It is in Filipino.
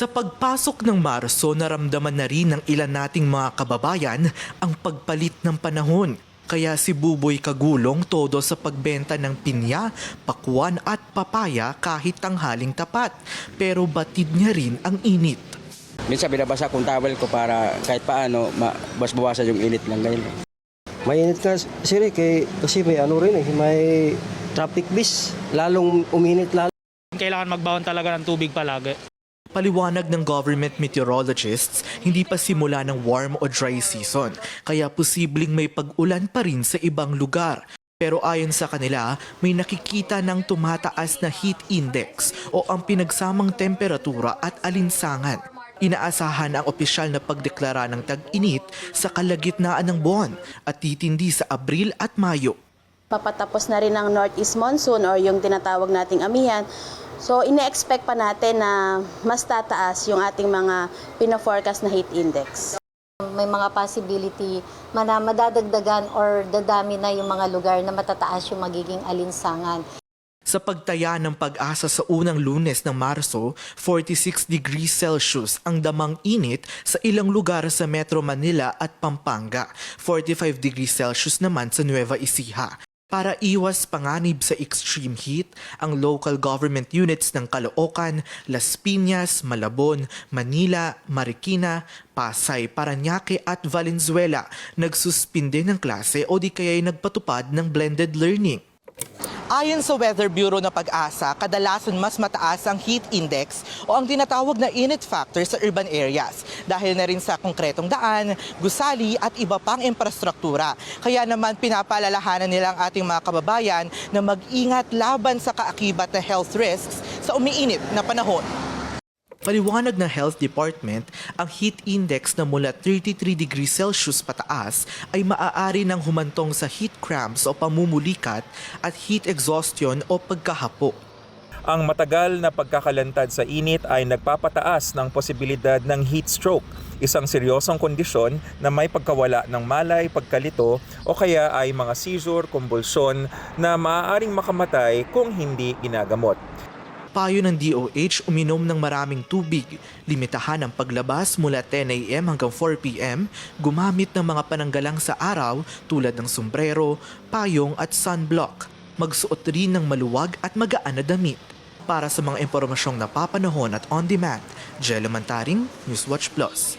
Sa pagpasok ng Marso, naramdaman na rin ng ilan nating mga kababayan ang pagpalit ng panahon. Kaya si Buboy Kagulong todo sa pagbenta ng pinya, pakwan at papaya kahit tanghaling tapat. Pero batid niya rin ang init. Minsan binabasa kong towel ko para kahit paano ma- mas bawasan yung init lang ngayon. Mainit ka sir eh, kay, kasi may ano rin eh, may traffic bis. Lalong uminit lalo. Kailangan magbaon talaga ng tubig palagi. Paliwanag ng government meteorologists, hindi pa simula ng warm o dry season, kaya posibleng may pag-ulan pa rin sa ibang lugar. Pero ayon sa kanila, may nakikita ng tumataas na heat index o ang pinagsamang temperatura at alinsangan. Inaasahan ang opisyal na pagdeklara ng tag-init sa kalagitnaan ng buwan at titindi sa Abril at Mayo. Papatapos na rin ang northeast monsoon or yung tinatawag nating amihan. So, ine-expect pa natin na mas tataas yung ating mga pina-forecast na heat index. may mga possibility na madadagdagan or dadami na yung mga lugar na matataas yung magiging alinsangan. Sa pagtaya ng pag-asa sa unang lunes ng Marso, 46 degrees Celsius ang damang init sa ilang lugar sa Metro Manila at Pampanga, 45 degrees Celsius naman sa Nueva Ecija. Para iwas panganib sa extreme heat, ang local government units ng Caloocan, Las Piñas, Malabon, Manila, Marikina, Pasay, Paranaque at Valenzuela nagsuspinde ng klase o di kaya'y nagpatupad ng blended learning. Ayon sa Weather Bureau na pag-asa, kadalasan mas mataas ang heat index o ang tinatawag na init factor sa urban areas dahil na rin sa konkretong daan, gusali at iba pang infrastruktura. Kaya naman pinapaalalahanan nila ang ating mga kababayan na mag-ingat laban sa kaakibat na health risks sa umiinit na panahon. Paliwanag ng Health Department, ang heat index na mula 33 degrees Celsius pataas ay maaari ng humantong sa heat cramps o pamumulikat at heat exhaustion o pagkahapo. Ang matagal na pagkakalantad sa init ay nagpapataas ng posibilidad ng heat stroke, isang seryosong kondisyon na may pagkawala ng malay, pagkalito o kaya ay mga seizure, kumbulsyon na maaaring makamatay kung hindi ginagamot. Payo ng DOH uminom ng maraming tubig, limitahan ang paglabas mula 10 a.m. hanggang 4 p.m., gumamit ng mga pananggalang sa araw tulad ng sombrero, payong at sunblock. Magsuot rin ng maluwag at magaan na damit. Para sa mga impormasyong napapanahon at on-demand, Jello Mantaring, Newswatch Plus.